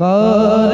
Ram